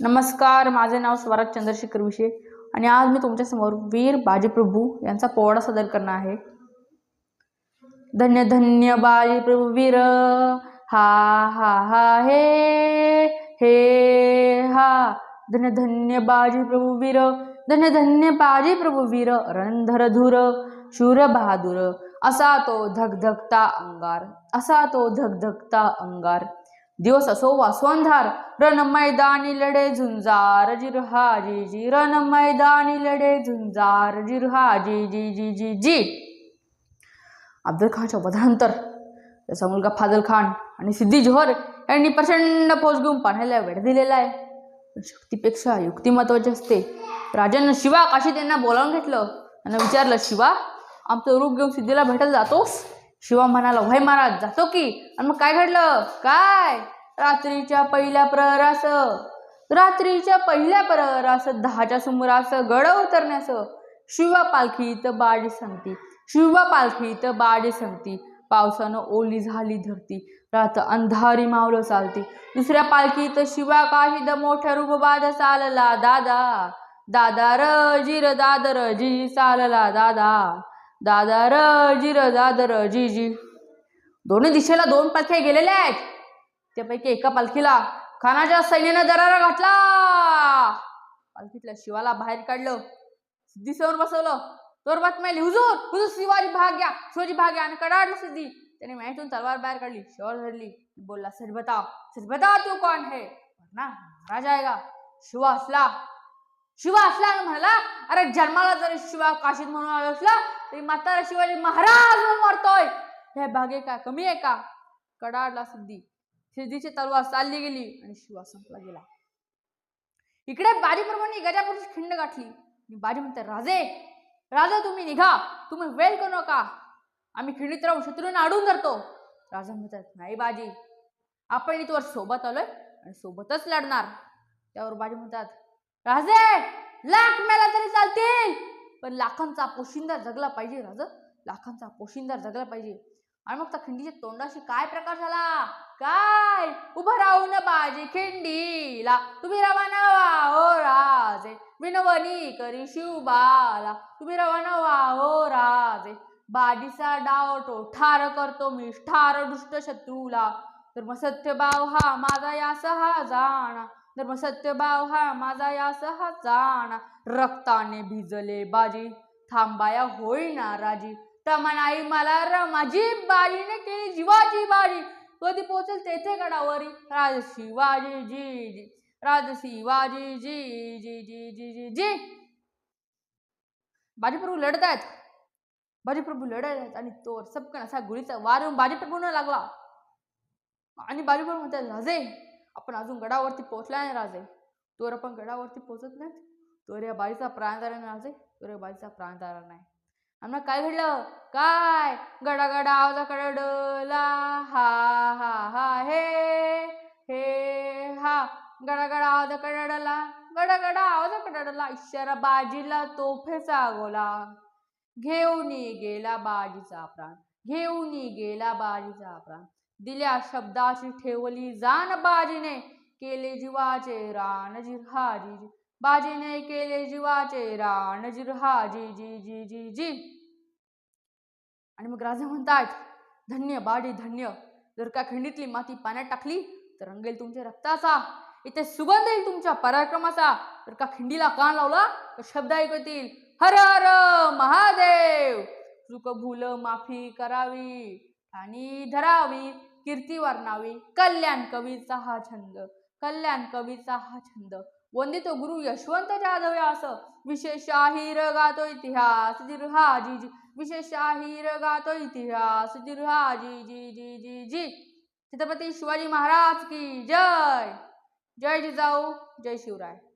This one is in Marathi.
नमस्कार माझे नाव स्वराज चंद्रशेखर विषे आणि आज मी तुमच्यासमोर वीर बाजीप्रभू यांचा पोवाडा सादर करणार आहे. धन्य धन्य बाजीप्रभू वीर. हा हा हा हे हे हा. धन्य धन्य बाजीप्रभू वीर. धन्य धन्य बाजीप्रभू वीर. रणधर धुर शूर बहादूर. असा तो धगधगता अंगार असा तो धगधगता अंगार. दिवस असो वासवंधार रण मैदानी लढे झुंजार जिरहा जी जी. रण मैदानी लढे झुंजार जिरहा जी जी जी जी जी. अब्दुल खानच्या वधानंतर त्याचा मुलगा फाजल खान आणि सिद्धी जोहर यांनी प्रचंड पोच घेऊन पाण्याला वेळ दिलेला आहे. शक्तीपेक्षा युक्ती महत्वाची असते. राजांना शिवा काशी त्यांना बोलावून घेतलं. त्यांना विचारलं शिवा आमचं रूप घेऊन सिद्धीला भेटायला जातोस? शिवा म्हणाला वय महाराज जातो की. आणि मग काय घडलं? काय? रात्रीच्या पहिल्या प्रहरास रात्रीच्या पहिल्या प्रहरास दहाच्या सुमारास गड उतरण्यास शिवा पालखीत बाडी सांगती शिवा पालखीत बाडी सांगती. पावसानं ओली झाली धरती रात अंधारी मावलं चालती. दुसऱ्या पालखीत शिवा काही मोठ्या रूपबाद चालला दादा. दादा र जिर दादर जी चालला दादा. दादा र जी र दादर जी जी. दोन्ही दिशेला दोन पालख्या गेलेल्या आहेत. त्यापैकी एका पालखीला खानाच्या सैन्यानं दरारा घातला. पालखीतल्या शिवाला बाहेर काढलं. सिद्धी समोर बसवलं. तोर बातम्या हुजूर हुजूर शिवाजी भाग घ्या शिवाजी भाग घ्या. आणि कडाडलं सिद्धी. त्याने मॅटून तलवार बाहेर काढली. शिवार धरली. बोलला सच बताओ सच बताओ तू कोण है? ना महाराज आएगा. शिवा असला. शिवा असला? म्हणाला अरे जन्माला जरी शिवा काशीत म्हणून आलो असला तरी म्हातारा शिवाजी महाराज म्हणून मरतोय. हे भागे का कमी आहे का कडाडला सिद्धी. सिद्धीची तलवार चालली गेली आणि शिवा संपला गेला. इकडे बाजीप्रमाणे गजापूरची खिंड गाठली. आणि बाजी म्हणते राजे राजा तुम्ही निघा. तुम्ही वेळ करू नका. आम्ही खिंडीत राहून शत्रूंना अडून धरतो. राजा म्हणतात नाही बाजी. आपण इथवर सोबत आलोय आणि सोबतच लढणार. त्यावर बाजी म्हणतात राजे लाख मेला तरी चालतील. पण लाखांचा पोशिंदा जगला पाहिजे राज. लाखांचा पोशिंदार जगला पाहिजे. आणि मग त्या खिंडीच्या तोंडाशी काय प्रकार झाला? काय? उभं राहून बाजी खिंडीला. तुम्ही रवाना व्हा हो राजे. विनवणी करी शिवबाला तुम्ही रवाना व्हा हो राजे. बाडीचा डाव तो ठार करतो मी ठार दुष्ट शत्रूला. धर्म सत्यभाव हा माझा या सहा जाणा धर्म सत्यभाव हा माझा या सहा जाणा रक्ताने भिजले बाजी थांबाया होईना राजी. तमनाई मला रमाजी बाजीने केली जीवाची बाजी. कधी पोचेल तेथे गडावरी? राज शिवाजी जी जी. राज शिवाजी जी जी जी जी जी जी. बाजीप्रभू लढत आहेत बाजीप्रभू लढत आहेत आणि तो सबकन असा गुळीचा वार येऊन बाजीप्रभूनं लागला. आणि बाजीप्रभू म्हणतात राजे आपण अजून गडावरती पोहोचला नाही राजे. तोर आपण गडावरती पोहोचत नाही तोर या बाईचा प्राण झाला नाही राजे. तोर या बाईचा प्राण झाला नाही. आम्हाला काय घडलं? काय? गडा गडा आवाजा कडला हा हा हा हे हे हा. गडा गडा आवाजा कडला गडा गडा आवाजा कडला इशारा बाजीला तोफेचा गोला घेऊन गेला बाजीचा प्राण. घेऊन गेला बाजीचा प्राण. दिल्या शब्दाची ठेवली जाण बाजीने. केले जीवाचे रान जिरहा जी. जी बाजीने केले जीवाचे रान जिरहा जी जी जी जी. जी आणि मग राजा म्हणतात धन्य बाडी धन्य. जर का खिंडीतली माती पाण्यात टाकली तर रंगेल तुमच्या रक्ताचा. इथे सुगंध येईल तुमच्या पराक्रमाचा. जर का खिंडीला कान लावला तर शब्द ऐकतील हर हर महादेव. चुक भूल माफी करावी आणि धरावी. कीर्ती वर्णावी कल्याण कवीचा हा छंद कल्याण कवीचा हा छंद. वंदितो गुरु यशवंत जाधव यास विशेष आहिर गातो इतिहास जिरहा जी जी. विशेष आहिर गातो इतिहास जिरहा जी जी जी जी जी. छत्रपती शिवाजी महाराज की जय. जय जिजाऊ जय शिवराय.